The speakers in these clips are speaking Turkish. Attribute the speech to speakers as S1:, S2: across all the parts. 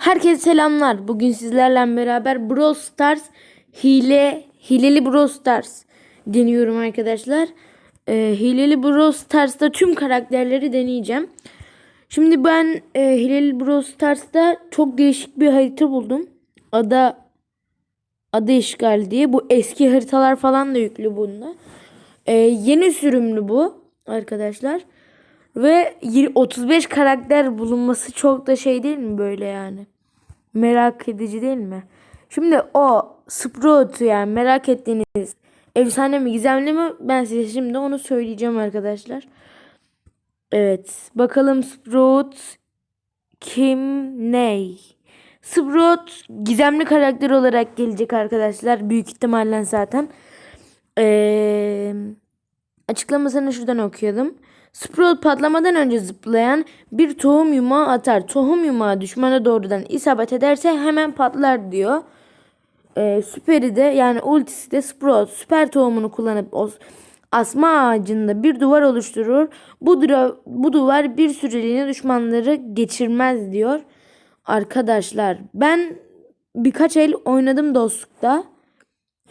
S1: Herkese selamlar. Bugün sizlerle beraber Brawl Stars hile hileli Brawl Stars deniyorum arkadaşlar. Ee, hileli Brawl Stars'ta tüm karakterleri deneyeceğim. Şimdi ben e, hileli Brawl Stars'ta çok değişik bir harita buldum. Ada ada işgal diye. Bu eski haritalar falan da yüklü bunda. Ee, yeni sürümlü bu arkadaşlar. Ve yir- 35 karakter bulunması çok da şey değil mi böyle yani? Merak edici değil mi? Şimdi o Sprout yani merak ettiğiniz efsane mi gizemli mi ben size şimdi onu söyleyeceğim arkadaşlar. Evet bakalım Sprout kim ney? Sprout gizemli karakter olarak gelecek arkadaşlar. Büyük ihtimalle zaten. Eee Açıklamasını şuradan okuyalım. Sprout patlamadan önce zıplayan bir tohum yumağı atar. Tohum yumağı düşmana doğrudan isabet ederse hemen patlar diyor. Ee, süperi de yani ultisi de Sprout süper tohumunu kullanıp o asma ağacında bir duvar oluşturur. Bu, bu duvar bir süreliğine düşmanları geçirmez diyor. Arkadaşlar ben birkaç el oynadım dostlukta.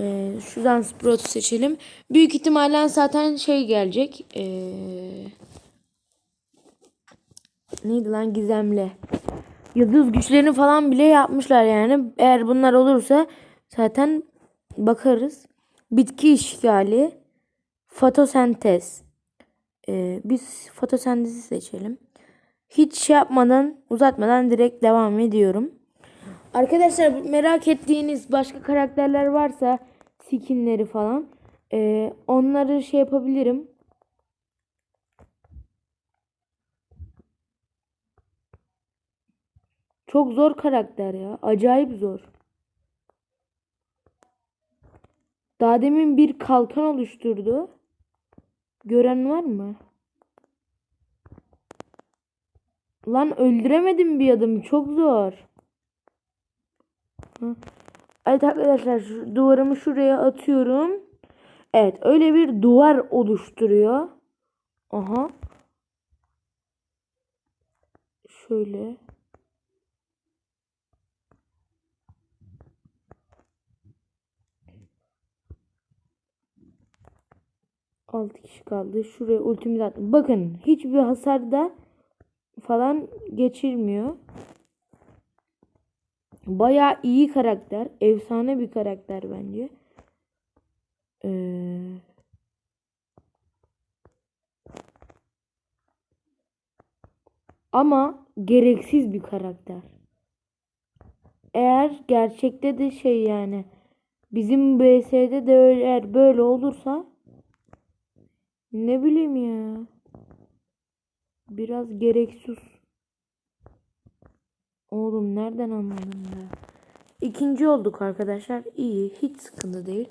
S1: Ee, şuradan Sprout'u seçelim. Büyük ihtimalle zaten şey gelecek. Ee, neydi lan gizemli. Yıldız güçlerini falan bile yapmışlar yani. Eğer bunlar olursa zaten bakarız. Bitki işgali. Fotosentez. Ee, biz fotosentezi seçelim. Hiç şey yapmadan uzatmadan direkt devam ediyorum. Arkadaşlar merak ettiğiniz başka karakterler varsa skinleri falan e, onları şey yapabilirim. Çok zor karakter ya. Acayip zor. Daha demin bir kalkan oluşturdu. Gören var mı? Lan öldüremedim bir adamı. Çok zor. Evet arkadaşlar duvarımı şuraya atıyorum. Evet öyle bir duvar oluşturuyor. Aha. Şöyle. Altı kişi kaldı. Şuraya ultimizi attım. Bakın hiçbir hasar da falan geçirmiyor. Baya iyi karakter. Efsane bir karakter bence. Ee... Ama gereksiz bir karakter. Eğer gerçekte de şey yani bizim BS'de de öyle- eğer böyle olursa ne bileyim ya. Biraz gereksiz. Oğlum nereden anladın ya? İkinci olduk arkadaşlar. İyi. Hiç sıkıntı değil.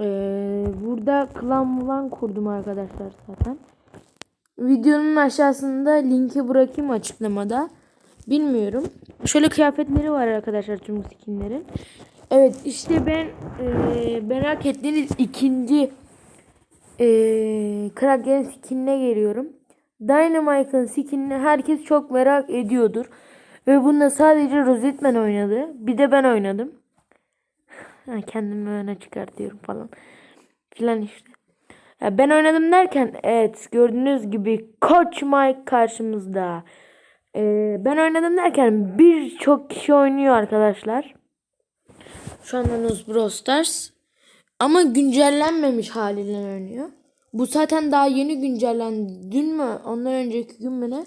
S1: Ee, burada klan mulan kurdum arkadaşlar zaten. Videonun aşağısında linki bırakayım açıklamada. Bilmiyorum. Şöyle kıyafetleri var arkadaşlar tüm skinlerin. Evet işte ben e, merak ettiğiniz ikinci e, karakterin skinine geliyorum. Dynamite'ın skinini herkes çok merak ediyordur. Ve bunda sadece Rosetman oynadı. Bir de ben oynadım. Kendimi öne çıkartıyorum falan. Filan işte. Ben oynadım derken evet gördüğünüz gibi Koç Mike karşımızda. Ee, ben oynadım derken birçok kişi oynuyor arkadaşlar. Şu anda Nuz Brawl Stars. Ama güncellenmemiş haliyle oynuyor. Bu zaten daha yeni güncellendi. Dün mü? Ondan önceki gün mü ne?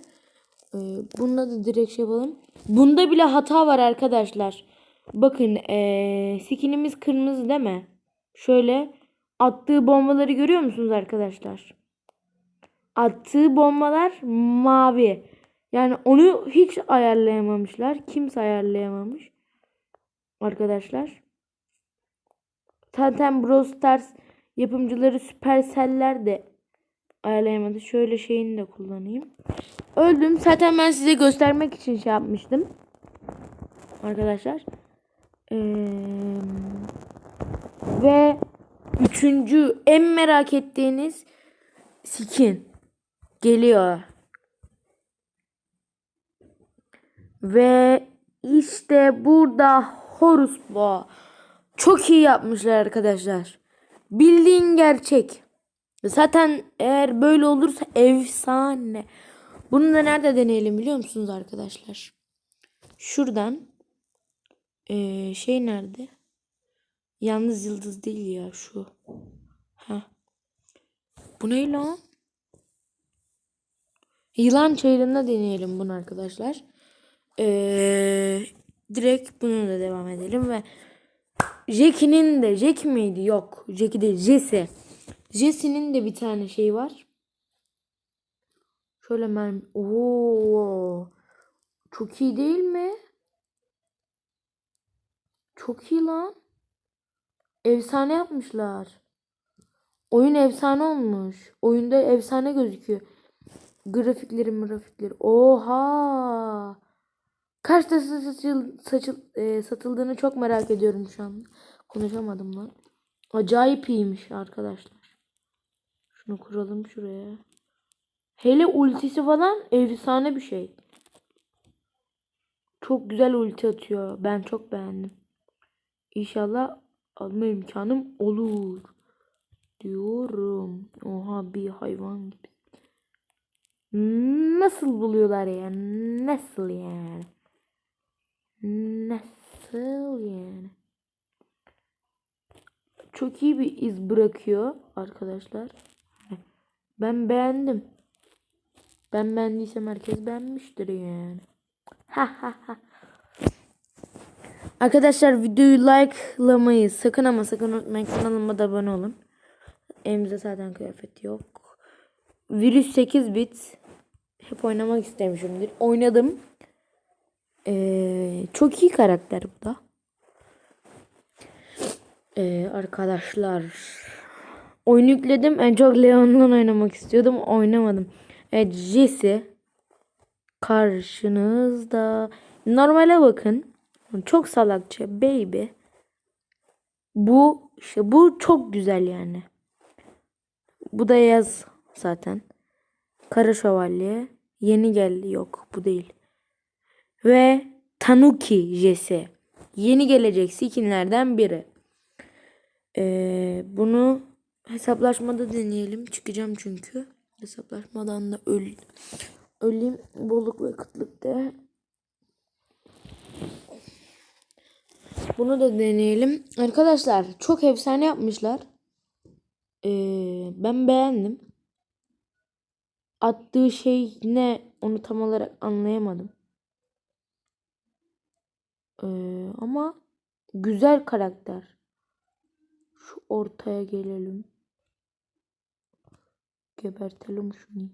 S1: Ee, bunda da direkt şey yapalım. Bunda bile hata var arkadaşlar. Bakın ee, skinimiz kırmızı değil mi? Şöyle attığı bombaları görüyor musunuz arkadaşlar? Attığı bombalar mavi. Yani onu hiç ayarlayamamışlar. Kimse ayarlayamamış. Arkadaşlar. Zaten Brawl Stars yapımcıları Supercell'ler de ayarlayamadı. Şöyle şeyini de kullanayım. Öldüm. Zaten ben size göstermek için şey yapmıştım. Arkadaşlar. Ee, ve üçüncü en merak ettiğiniz skin geliyor. Ve işte burada Horus Boğa. Çok iyi yapmışlar arkadaşlar. Bildiğin gerçek. Zaten eğer böyle olursa efsane. Bunu da nerede deneyelim biliyor musunuz arkadaşlar? Şuradan ee, şey nerede? Yalnız yıldız değil ya şu. Ha. Bu ne lan? Yılan çayırında deneyelim bunu arkadaşlar. Ee, direkt bununla devam edelim ve Jackie'nin de Jack miydi? Yok. Jackie değil. Jesse. Jesse'nin de bir tane şey var. Şöyle mermi. Oo. Çok iyi değil mi? Çok iyi lan. Efsane yapmışlar. Oyun efsane olmuş. Oyunda efsane gözüküyor. Grafikleri grafikleri. Oha. Kaçta saçıl, saçıl, e, satıldığını çok merak ediyorum şu an. Konuşamadım lan. Acayip iyiymiş arkadaşlar. Şunu kuralım şuraya. Hele ultisi falan efsane bir şey. Çok güzel ulti atıyor. Ben çok beğendim. İnşallah alma imkanım olur. Diyorum. Oha bir hayvan gibi. Nasıl buluyorlar ya? Nasıl yani? Nasıl yani? Çok iyi bir iz bırakıyor arkadaşlar. Ben beğendim. Ben beğendiysem herkes beğenmiştir yani. Ha. Arkadaşlar videoyu likelamayı sakın ama sakın unutmayın. Kanalıma da abone olun. Elimizde zaten kıyafet yok. Virüs 8 bit. Hep oynamak istemişimdir. Oynadım. Ee, çok iyi karakter bu da. Ee, arkadaşlar. Oyun yükledim. En çok Leon'la oynamak istiyordum. Oynamadım. Evet Jesse. Karşınızda. Normale bakın. Çok salakça. Baby. Bu işte bu çok güzel yani. Bu da yaz zaten. Kara Şövalye. Yeni geldi. Yok bu değil. Ve Tanuki Jesse. Yeni gelecek skinlerden biri. Ee, bunu hesaplaşmada deneyelim. Çıkacağım çünkü. Hesaplaşmadan da öl öleyim. Bolluk ve kıtlıkta. Bunu da deneyelim. Arkadaşlar çok efsane yapmışlar. Ee, ben beğendim. Attığı şey ne onu tam olarak anlayamadım. Ee, ama güzel karakter. Şu ortaya gelelim. Gebertelim şunu.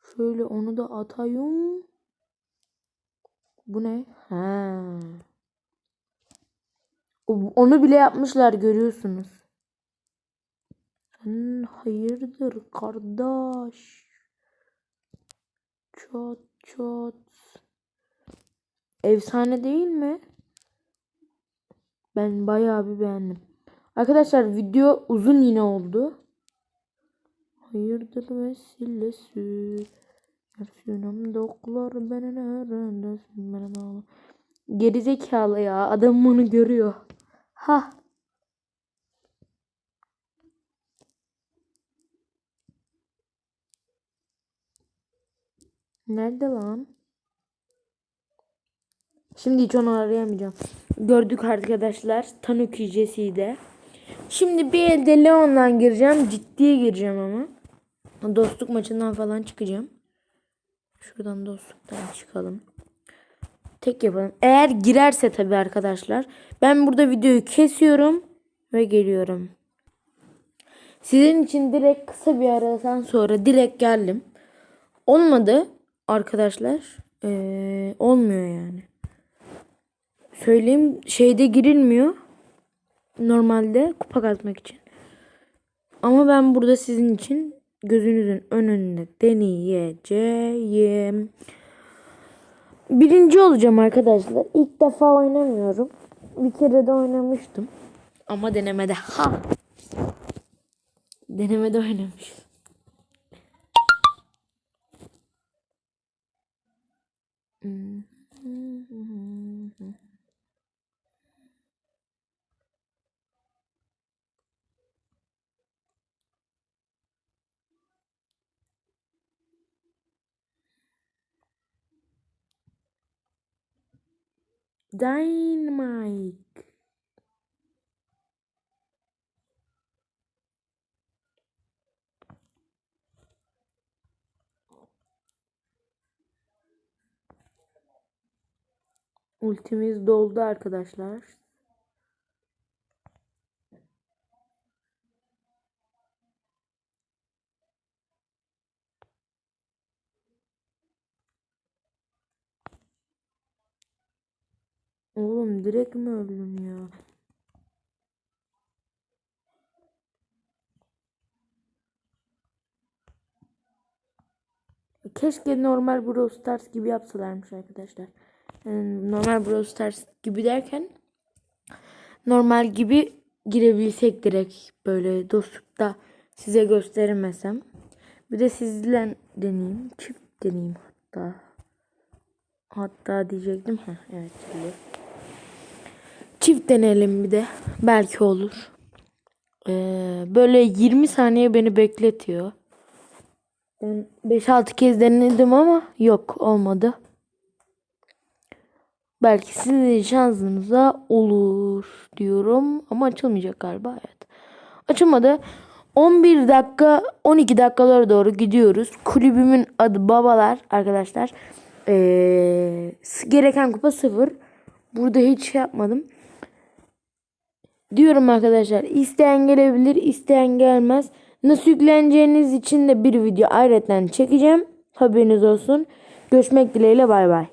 S1: Şöyle onu da atayım. Bu ne? Ha. Onu bile yapmışlar görüyorsunuz. Sen hayırdır kardeş? Çat çat. Efsane değil mi? Ben bayağı bir beğendim. Arkadaşlar video uzun yine oldu. Hayırdır vesilesi? Yarsınım doklar beni neredesin. Gerizekalı ya adam bunu görüyor. Ha. Nerede lan? Şimdi hiç onu arayamayacağım. Gördük arkadaşlar. Tanuki Jesse'yi de. Şimdi bir elde Leon'dan gireceğim. Ciddiye gireceğim ama. Dostluk maçından falan çıkacağım. Şuradan dostluktan çıkalım. Tek yapalım. Eğer girerse tabii arkadaşlar. Ben burada videoyu kesiyorum. Ve geliyorum. Sizin için direkt kısa bir aradan sonra direkt geldim. Olmadı arkadaşlar. Ee, olmuyor yani. Söyleyeyim şeyde girilmiyor. Normalde kupa kazmak için. Ama ben burada sizin için gözünüzün önünde deneyeceğim. Birinci olacağım arkadaşlar. İlk defa oynamıyorum. Bir kere de oynamıştım. Ama denemede ha. Denemede oynamış. Dynamite. Ultimiz doldu arkadaşlar. Oğlum direkt mi öldüm ya? Keşke normal Brawl Stars gibi yapsalarmış arkadaşlar. Normal Brawl Stars gibi derken normal gibi girebilsek direkt böyle dostlukta size gösteremesem. Bir de sizle deneyeyim. Çift deneyeyim hatta. Hatta diyecektim. Heh, evet. Böyle. Çift deneyelim bir de. Belki olur. Ee, böyle 20 saniye beni bekletiyor. Ben 5-6 kez denedim ama yok olmadı. Belki sizin şansınıza olur diyorum ama açılmayacak galiba evet. Açılmadı. 11 dakika 12 dakikalara doğru gidiyoruz. Kulübümün adı Babalar arkadaşlar. Ee, gereken kupa 0. Burada hiç şey yapmadım. Diyorum arkadaşlar isteyen gelebilir isteyen gelmez. Nasıl yükleneceğiniz için de bir video ayrıca çekeceğim. Haberiniz olsun. Görüşmek dileğiyle bay bay.